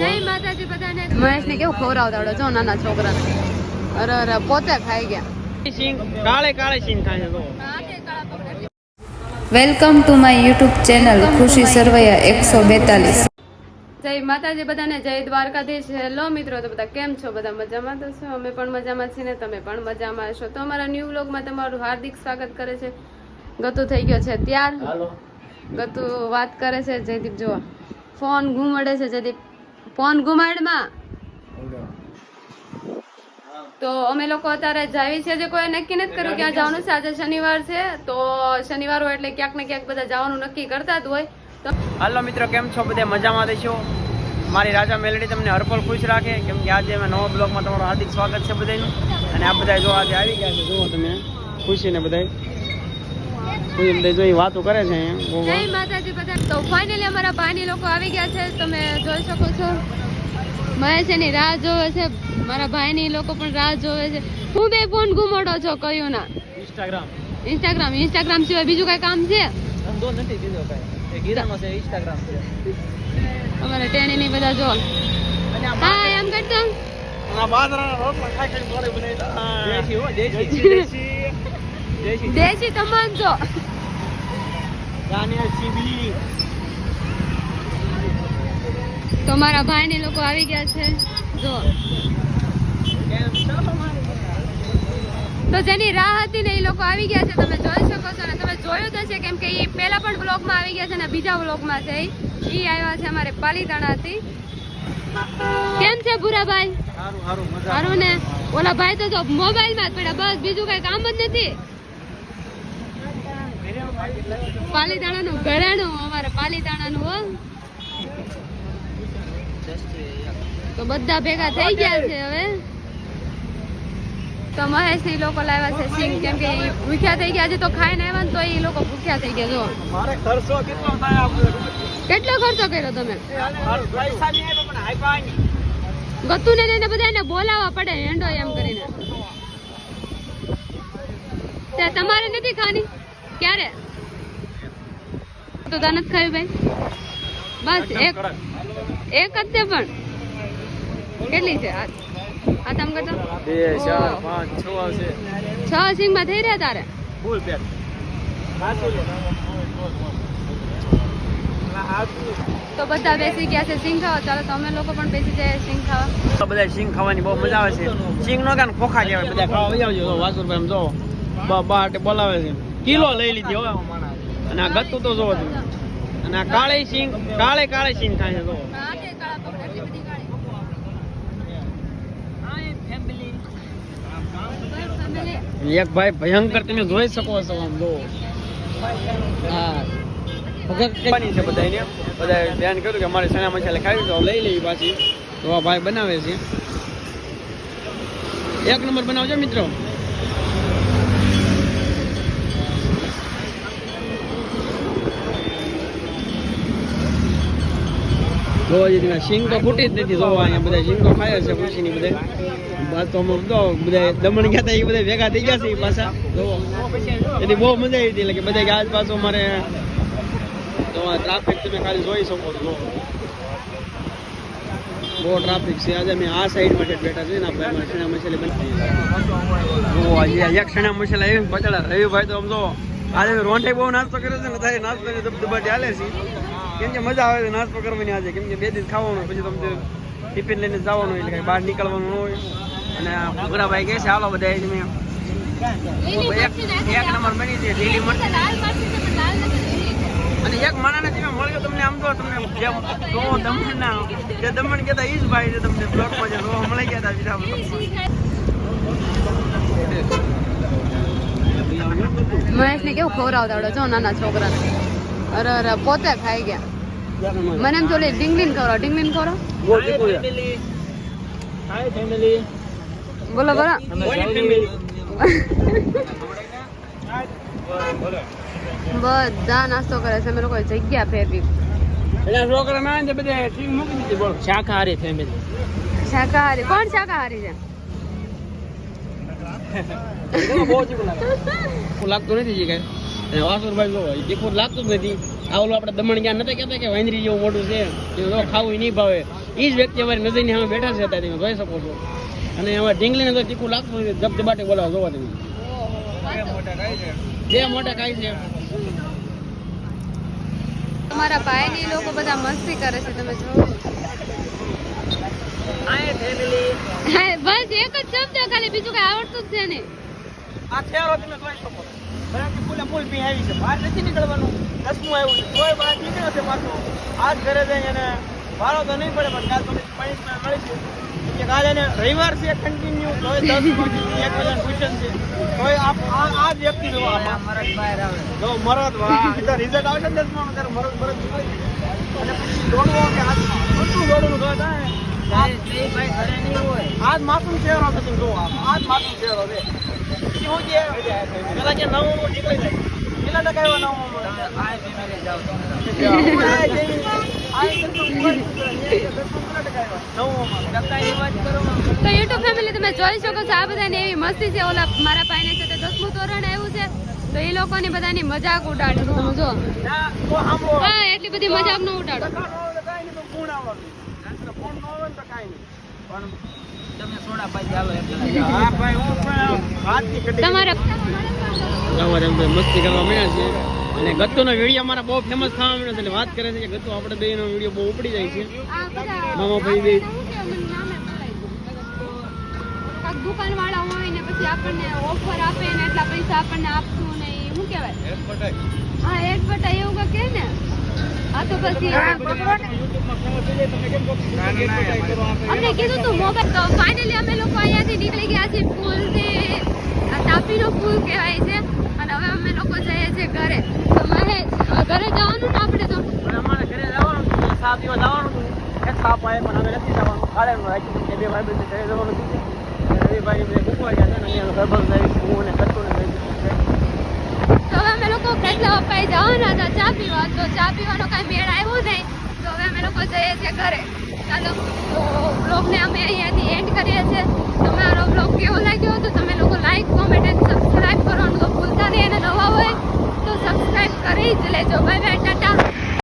જય ને કેવું ખવડાવતા જો નાના છોકરાને. અરે અરે પોતે ખાઈ ગયા. કાળે કાળે સિંગ થાય welcome to my YouTube channel Khushi Sarvaiya એકસો બેતાલીસ. જય માતાજી બધાને જય દ્વારકાધીશ. હેલો મિત્રો તો બધા કેમ છો? બધા મજામાં તો છો? અમે પણ મજામાં છીએ ને તમે પણ મજામાં હશો? તો અમારા ન્યૂ વ્લોગમાં તમારું હાર્દિક સ્વાગત કરે છે. ગતુ થઈ ગયો છે ત્યાર ગતુ વાત કરે છે જયદીપ જોવા. ફોન ઘુમાડે છે જયદીપ. ફોન ગુમાડમાં. તો અમે લોકો અત્યારે જાવી છે જે કોઈ નક્કી નથી કર્યું ક્યાં જવાનું છે. આજે શનિવાર છે તો શનિવાર હોય એટલે ક્યાંક ને ક્યાંક બધા જવાનું નક્કી કરતા જ હોય. તો હાલો મિત્રો કેમ છો? બધા મજામાં દેશો મારી રાજા મેલડી તમને હરપલ ખુશ રાખે. કેમ કે આજે અમે નવા બ્લોગમાં તમારું હાર્દિક સ્વાગત છે બધાનું અને આ બધા જો આજે આવી ગયા છે જુઓ તમે. ખુશી ને ખુશી બધા વાતો કરે છે અહીંયા જય માતાજી બધા. તો ફાઇનલી અમારા ભાઈની લોકો આવી ગયા છે તમે જોઈ શકો છો. મહેશ એની રાહ જોવે છે મારા ભાઈની લોકો પણ રાહ જોવે છે. હું બે ફોન ઘુમાડો છો કયું ના? ઇન્સ્ટાગ્રામ ઇન્સ્ટાગ્રામ ઇન્સ્ટાગ્રામ સિવાય બીજું કઈ કામ છે? ધંધો નથી બીજો કઈ. એ છે ઇન્સ્ટાગ્રામ છે. અમારે ટેણી ની બધા જો. હા એમ કરતો. આ બાજરાના રોટલા ખાઈ ખાઈ ગોળે બનાવ્યા દેશી હો. દેશી દેશી દેશી દેશી તમાન છો ગાનિયા સીબી તો મારા ભાઈની લોકો આવી ગયા છે. જો. તો જેની રાહ હતી ને એ લોકો આવી ગયા છે. તમે જોઈ શકો છો ને તમે જોયું તો છે કેમ કે એ પહેલા પણ બ્લોગમાં આવી ગયા છે ને બીજા બ્લોગમાં છે એ. આવ્યા છે અમારે પાલીતાણાથી. કેમ છે ભૂરાભાઈ? સારું ને? ઓલા ભાઈ તો જો મોબાઈલમાં જ પડ્યા. બસ બીજું કઈ કામ જ નથી. પાલીતાણાનું ઘરેણું અમારે પાલીતાણાનું હો. તો બધા ભેગા થઈ ગયા છે હવે. તો મહેશની લોકો લાવ્યા છે સિંગ. કેમ કે ભૂખ્યા થઈ ગયા છે તો ખાઈને આવ્યા ને તો એ લોકો ભૂખ્યા થઈ ગયા જો. કેટલો થાય કેટલો ખર્ચો કર્યો તમે? ગતું ને એને બધાને બોલાવવા પડે હેન્ડો એમ કરીને. તમારે નથી ખાની? ક્યારે? તો દાનત નથી ખાવી ભાઈ? બસ એક એક જ છે પણ. કેટલી છે? આ તમ કરતો? બે ચાર પાંચ છ આવશે. છ સિંગમાં થઈ રહ્યા તારે? ફૂલ પેટ તો બધા બેસી ગયા છે સિંગ ખાવા. ચાલો તમે લોકો પણ બેસી જાય સિંગ ખાવા. બધા સિંગ ખાવાની બહુ મજા આવે છે. સિંગ નો કાન ખોખા કહેવાય બધા ખાવા. આવી આવજો વાસુર ભાઈ જો. બા બાટે બોલાવે છે. કિલો લઈ લીધી હો અને આ ગતું તો જોવો તમે. અને આ કાળે સિંગ કાળે કાળે સિંગ થાય છે જો એક ભાઈ ભયંકર તમે જોઈ શકો છો આમ જો હા. બની છે બધાને બધા ધ્યાન કર્યું કે અમારે સણા મસાલા ખાવી તો લઈ લેવી પાછી. તો આ ભાઈ બનાવે છે. એક નંબર બનાવજો મિત્રો. જોવા બહુ જોઈ શકો છો. બહુ ટ્રાફિક છે. આજે અમે આ સાઈડ માટે બેઠા છે ને આપણે ચણા મસાલે બની એક ચણા મસાલા આમ જો આજે રોંઠે બહુ નાસ્તો કર્યો છે ને નાસ્તો દબદબાટી હાલે છે. કેમ કે મજા આવે છે નાસ્તો કરવાની આજે. કેમ કે બે દિવસ ખાવાનું પછી તમને ટિફિન લઈને જવાનું એટલે કઈ બહાર નીકળવાનું ન હોય. અને આ ભૂરાભાઈ કહે છે હાલો બધા તમે. એક એક નંબર બની છે લીલી મરચી. અને એક માણસને તમે મળ્યો તમને આમ તો તમને જેમ તો દમણ ના. જે દમણ કહેતા ઈ જ ભાઈ છે તમને બ્લોકમાં જે જોવા મળી ગયા હતા બીજા મહેશ ને કેવું ખવડાવતા આવડે જો નાના છોકરાને. અરે અરે પોતે ખાઈ ગયા. મને એમ ચોલી ડીંગલીન ખવડાવ ડીંગલીન ખવડાવ. હાય ફેમિલી બોલો બોલો. બધા નાસ્તો કરે છે અમે લોકો જગ્યા ફેરવી. એટલે છોકરા ના છે બધે ટીમ મૂકી દીધી બોલો. શાકાહારી ફેમિલી શાકાહારી. કોણ શાકાહારી છે? બહુ ચીકું લાગતું નથી જી કઈ. અને વાસુરભાઈ જો તીખું લાગતું જ નથી. આ ઓલું આપણે દમણ ગયા નતા કહેતા કે વાંદરી જેવું મોટું છે. એ ખાવું નહીં ભાવે. એ જ વ્યક્તિ અમારી નજરની સામે બેઠા છે તમે જોઈ શકો છો. અને એમાં ઢીંગલીને તો તીખું લાગતું નથી. ધબધબાટી બોલાવો જોવા તમે. બે મોટા ખાય છે. તમારા ભાઈની લોકો બધા મસ્તી કરે છે તમે જો આ ફેમિલી હા, બસ એક જ શબ્દ ખાલી બીજું કઈ આવડતું જ છે નહીં. આ શહેરો તમે જોઈ શકો બરાબર ફૂલે ફૂલ પી આવી છે. બહાર નથી નીકળવાનું. દસમું આવ્યું છે. તોય બહાર નીકળ્યો છે પાછો. આજ ઘરે જઈ અને ભાડો તો નહીં પડે પણ કાલ પછી પનિશમેન્ટ મળી છે કે કાલે એને રવિવાર છે કન્ટિન્યુ તોય દસ એક ટ્યુશન છે. તોય આ આ- વ્યક્તિ જો મરદ બહાર આવે જો મરદ વાહ. રિઝલ્ટ આવશે દસમાનું ત્યારે મરદ મરદ નીકળી અને પછી દોડવો કે હાથમાં બધું દોડવું? તો થાય આજ માસૂમ ચહેરો છે તમે જુઓ આજ માસૂમ ચહેરો છે. શું છે પેલા કે નવો નીકળી જાય કેટલા ટકા એવા નવો તો યુટ્યુબ ફેમિલી તમે જોઈ શકો છો આ બધાની એવી મસ્તી છે. ઓલા મારા ભાઈને છે તે દસમું ધોરણ આવ્યું છે તો એ લોકોની બધાની મજાક ઉડાડે તમે જો હા એટલી બધી મજાક ન ઉડાડો. તમારા મસ્તી કરવા મળ્યા છે. અને ગત્તુનો વીડિયો અમારા બહુ ફેમસ થવા મળ્યો છે એટલે વાત કરે છે કે ગત્તુ આપણે બે વીડિયો બહુ ઉપડી જાય છે. મામા ભાઈ બે. દુકાન વાળા હોય ને પછી આપણને ઓફર આપે ને એટલા પૈસા આપણને આપશું ને શું કહેવાય? હા એડવર્ટાઈ એવું કહે ને? અમને કીધું તું મોબાઈલ તો ફાઇનલી અમે લોકો અહીંયાથી નીકળી ગયા છીએ પુલથી આ તાપીનો પુલ કહેવાય છે અને હવે અમે લોકો જઈએ છીએ ઘરે તો મારે ઘરે જવાનું ને આપણે તો અમારે ઘરે જવાનું ચા જવાનું હતું. એ ચા પણ અમે નથી જવાનું. બે ભાઈ બંને ઘરે જવાનું હતું. રવિભાઈ બે મૂકવા ગયા હતા ને અહીંયાનો ગરબડ લાવી, હું અને લઈ દીધું છે. તો હવે અમે લોકો કેટલા અપાઈ જવાના હતા, ચા પીવા. તો ચા પીવાનો કાંઈ મેળ આવ્યો નહીં. તો હવે અમે લોકો જઈએ છીએ ઘરે. ચાલો બ્લોગને અમે અહીંયાથી એન્ડ કરીએ છીએ. તમારો બ્લોગ કેવો લાગ્યો તો તમે લોકો લાઈક કોમેન્ટ એન્ડ સબસ્ક્રાઈબ કરવાનું ભૂલતા નહીં. અને નવા હોય તો સબસ્ક્રાઈબ કરી જ લેજો. Bye bye tata.